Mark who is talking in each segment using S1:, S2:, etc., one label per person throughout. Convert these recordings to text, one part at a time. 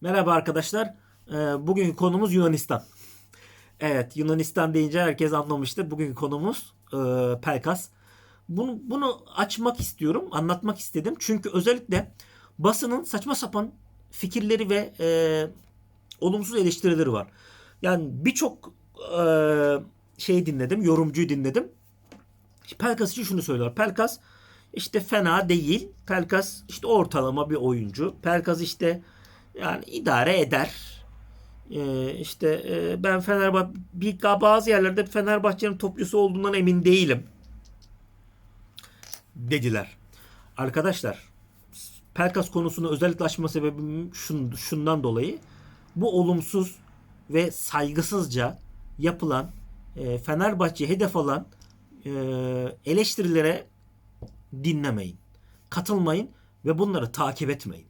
S1: Merhaba arkadaşlar. Ee, bugünkü konumuz Yunanistan. Evet Yunanistan deyince herkes anlamıştır. Bugünkü konumuz e, Pelkas. Bunu, bunu açmak istiyorum, anlatmak istedim. Çünkü özellikle basının saçma sapan fikirleri ve e, olumsuz eleştirileri var. Yani birçok e, şey dinledim, yorumcuyu dinledim. Pelkas için şunu söylüyor. Pelkas işte fena değil. Pelkas işte ortalama bir oyuncu. Pelkas işte yani idare eder. Ee, işte e, ben Fenerbahçe bir bazı yerlerde Fenerbahçe'nin topçusu olduğundan emin değilim. Dediler. Arkadaşlar Pelkas konusunu özellikle açma sebebim şun, şundan dolayı bu olumsuz ve saygısızca yapılan e, Fenerbahçe hedef alan e, eleştirilere dinlemeyin. Katılmayın ve bunları takip etmeyin.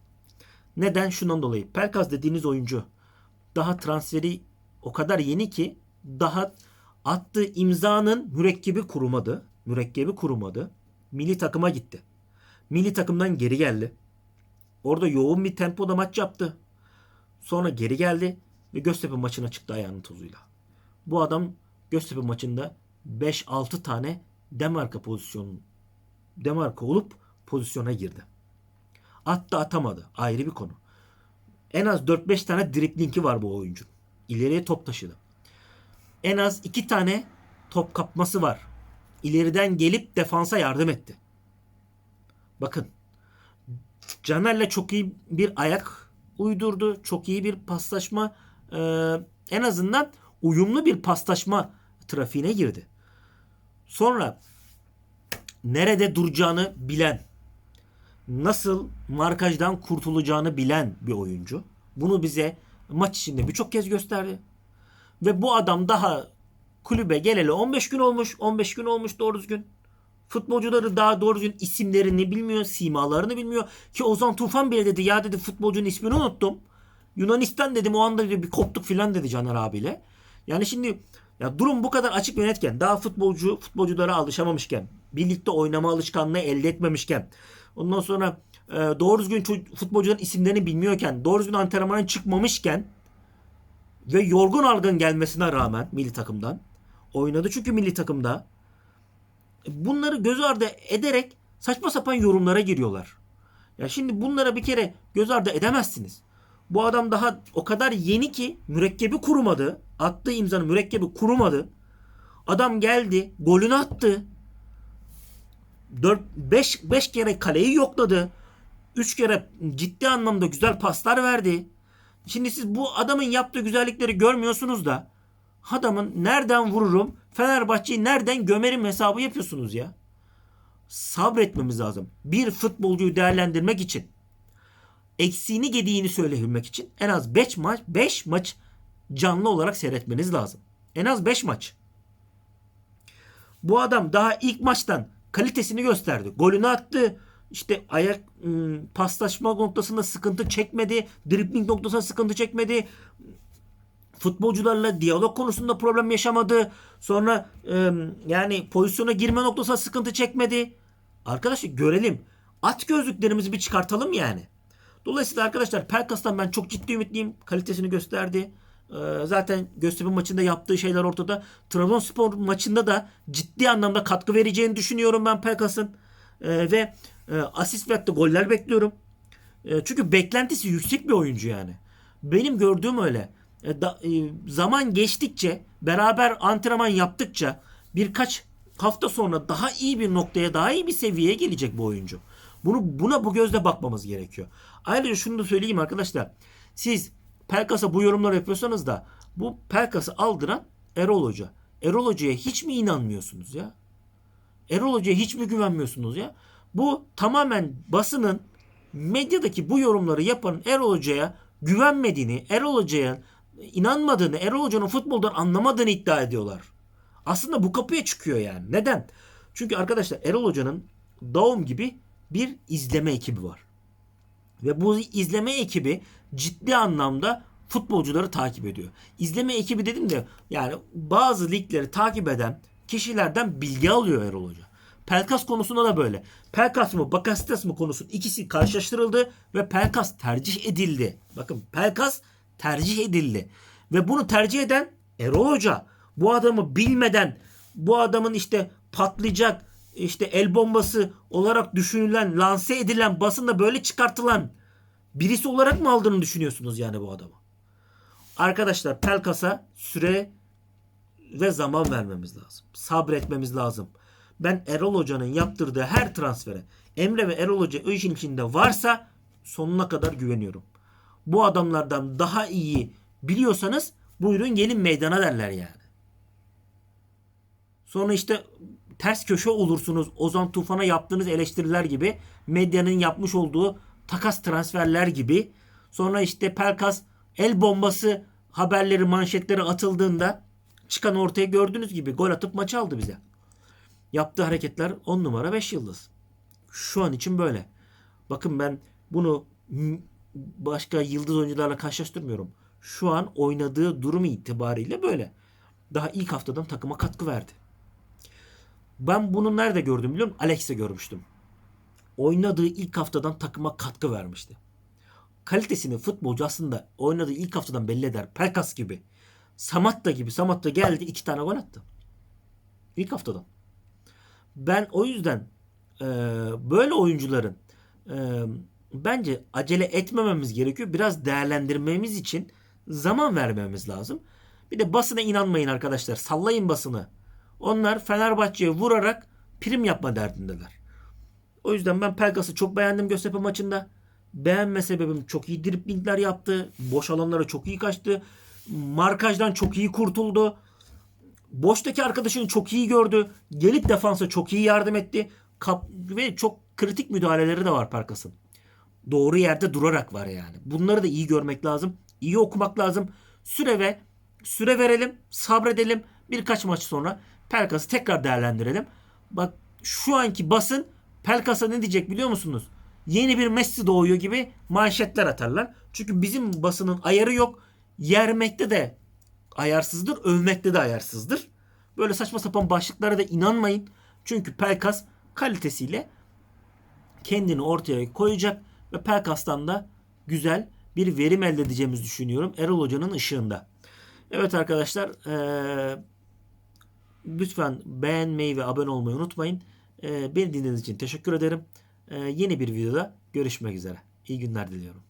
S1: Neden? Şundan dolayı. Pelkas dediğiniz oyuncu daha transferi o kadar yeni ki daha attığı imzanın mürekkebi kurumadı. Mürekkebi kurumadı. Milli takıma gitti. Milli takımdan geri geldi. Orada yoğun bir tempoda maç yaptı. Sonra geri geldi ve Göztepe maçına çıktı ayağının tozuyla. Bu adam Göztepe maçında 5-6 tane demarka pozisyonu demarka olup pozisyona girdi. Attı atamadı. Ayrı bir konu. En az 4-5 tane driplingi var bu oyuncunun. İleriye top taşıdı. En az 2 tane top kapması var. İleriden gelip defansa yardım etti. Bakın. Caner'le çok iyi bir ayak uydurdu. Çok iyi bir paslaşma e, en azından uyumlu bir paslaşma trafiğine girdi. Sonra nerede duracağını bilen, nasıl markajdan kurtulacağını bilen bir oyuncu. Bunu bize maç içinde birçok kez gösterdi. Ve bu adam daha kulübe geleli 15 gün olmuş. 15 gün olmuş doğru düzgün. Futbolcuları daha doğru düzgün isimlerini bilmiyor, simalarını bilmiyor. Ki Ozan Tufan bile dedi ya dedi futbolcunun ismini unuttum. Yunanistan dedim o anda dedi, bir koptuk filan dedi Caner abiyle. Yani şimdi ya durum bu kadar açık ve netken daha futbolcu futbolculara alışamamışken birlikte oynama alışkanlığı elde etmemişken ondan sonra e, doğru düzgün futbolcuların isimlerini bilmiyorken doğru düzgün antrenmana çıkmamışken ve yorgun argın gelmesine rağmen milli takımdan oynadı çünkü milli takımda bunları göz ardı ederek saçma sapan yorumlara giriyorlar. Ya şimdi bunlara bir kere göz ardı edemezsiniz. Bu adam daha o kadar yeni ki mürekkebi kurumadı. Attığı imzanın mürekkebi kurumadı. Adam geldi, golünü attı. 4 5 5 kere kaleyi yokladı. 3 kere ciddi anlamda güzel paslar verdi. Şimdi siz bu adamın yaptığı güzellikleri görmüyorsunuz da adamın nereden vururum, Fenerbahçe'yi nereden gömerim hesabı yapıyorsunuz ya. Sabretmemiz lazım. Bir futbolcuyu değerlendirmek için eksiğini gediğini söyleyebilmek için en az 5 maç 5 maç canlı olarak seyretmeniz lazım. En az 5 maç. Bu adam daha ilk maçtan kalitesini gösterdi. Golünü attı. İşte ayak ım, paslaşma noktasında sıkıntı çekmedi. Dribbling noktasında sıkıntı çekmedi. Futbolcularla diyalog konusunda problem yaşamadı. Sonra ım, yani pozisyona girme noktasında sıkıntı çekmedi. Arkadaşlar görelim. At gözlüklerimizi bir çıkartalım yani. Dolayısıyla arkadaşlar Pelkas'tan ben çok ciddi ümitliyim. Kalitesini gösterdi. Ee, zaten Göztepe maçında yaptığı şeyler ortada. Trabzonspor maçında da ciddi anlamda katkı vereceğini düşünüyorum ben Pelkas'ın. Ee, ve e, asist ve goller bekliyorum. E, çünkü beklentisi yüksek bir oyuncu yani. Benim gördüğüm öyle. E, da, e, zaman geçtikçe beraber antrenman yaptıkça birkaç hafta sonra daha iyi bir noktaya, daha iyi bir seviyeye gelecek bu oyuncu. Bunu buna bu gözle bakmamız gerekiyor. Ayrıca şunu da söyleyeyim arkadaşlar. Siz Pelkas'a bu yorumları yapıyorsanız da bu Pelkas'ı aldıran Erol Hoca. Erol Hoca'ya hiç mi inanmıyorsunuz ya? Erol Hoca'ya hiç mi güvenmiyorsunuz ya? Bu tamamen basının medyadaki bu yorumları yapan Erol Hoca'ya güvenmediğini, Erol Hoca'ya inanmadığını, Erol Hoca'nın futboldan anlamadığını iddia ediyorlar. Aslında bu kapıya çıkıyor yani. Neden? Çünkü arkadaşlar Erol Hoca'nın Daum gibi bir izleme ekibi var. Ve bu izleme ekibi ciddi anlamda futbolcuları takip ediyor. İzleme ekibi dedim de yani bazı ligleri takip eden kişilerden bilgi alıyor Erol Hoca. Pelkas konusunda da böyle. Pelkas mı Bakasitas mı konusu ikisi karşılaştırıldı ve Pelkas tercih edildi. Bakın Pelkas tercih edildi. Ve bunu tercih eden Erol Hoca. Bu adamı bilmeden bu adamın işte patlayacak işte el bombası olarak düşünülen, lanse edilen, basında böyle çıkartılan birisi olarak mı aldığını düşünüyorsunuz yani bu adamı? Arkadaşlar Pelkas'a süre ve zaman vermemiz lazım. Sabretmemiz lazım. Ben Erol Hoca'nın yaptırdığı her transfere Emre ve Erol Hoca o işin içinde varsa sonuna kadar güveniyorum. Bu adamlardan daha iyi biliyorsanız buyurun gelin meydana derler yani. Sonra işte ters köşe olursunuz. Ozan Tufan'a yaptığınız eleştiriler gibi medyanın yapmış olduğu takas transferler gibi. Sonra işte Pelkas el bombası haberleri manşetleri atıldığında çıkan ortaya gördüğünüz gibi gol atıp maçı aldı bize. Yaptığı hareketler 10 numara 5 yıldız. Şu an için böyle. Bakın ben bunu başka yıldız oyuncularla karşılaştırmıyorum. Şu an oynadığı durum itibariyle böyle. Daha ilk haftadan takıma katkı verdi. Ben bunu nerede gördüm biliyor musun? Alex'te görmüştüm. Oynadığı ilk haftadan takıma katkı vermişti. Kalitesini futbolcu aslında oynadığı ilk haftadan belli eder. Pelkas gibi. Samatta gibi. Samatta geldi iki tane gol attı. İlk haftadan. Ben o yüzden e, böyle oyuncuların e, bence acele etmememiz gerekiyor. Biraz değerlendirmemiz için zaman vermemiz lazım. Bir de basına inanmayın arkadaşlar. Sallayın basını. Onlar Fenerbahçe'ye vurarak prim yapma derdindeler. O yüzden ben Pelkas'ı çok beğendim Göztepe maçında. Beğenme sebebim çok iyi driplingler yaptı. Boş alanlara çok iyi kaçtı. Markajdan çok iyi kurtuldu. Boştaki arkadaşını çok iyi gördü. Gelip defansa çok iyi yardım etti. Kap ve çok kritik müdahaleleri de var Pelkas'ın. Doğru yerde durarak var yani. Bunları da iyi görmek lazım. İyi okumak lazım. Süre ve süre verelim, sabredelim. Birkaç maç sonra Pelkas'ı tekrar değerlendirelim. Bak şu anki basın Pelkas'a ne diyecek biliyor musunuz? Yeni bir Messi doğuyor gibi manşetler atarlar. Çünkü bizim basının ayarı yok. Yermekte de ayarsızdır, övmekte de ayarsızdır. Böyle saçma sapan başlıklara da inanmayın. Çünkü Pelkas kalitesiyle kendini ortaya koyacak ve Pelkas'tan da güzel bir verim elde edeceğimizi düşünüyorum Erol Hoca'nın ışığında. Evet arkadaşlar eee, lütfen beğenmeyi ve abone olmayı unutmayın. Beni dinlediğiniz için teşekkür ederim. Yeni bir videoda görüşmek üzere. İyi günler diliyorum.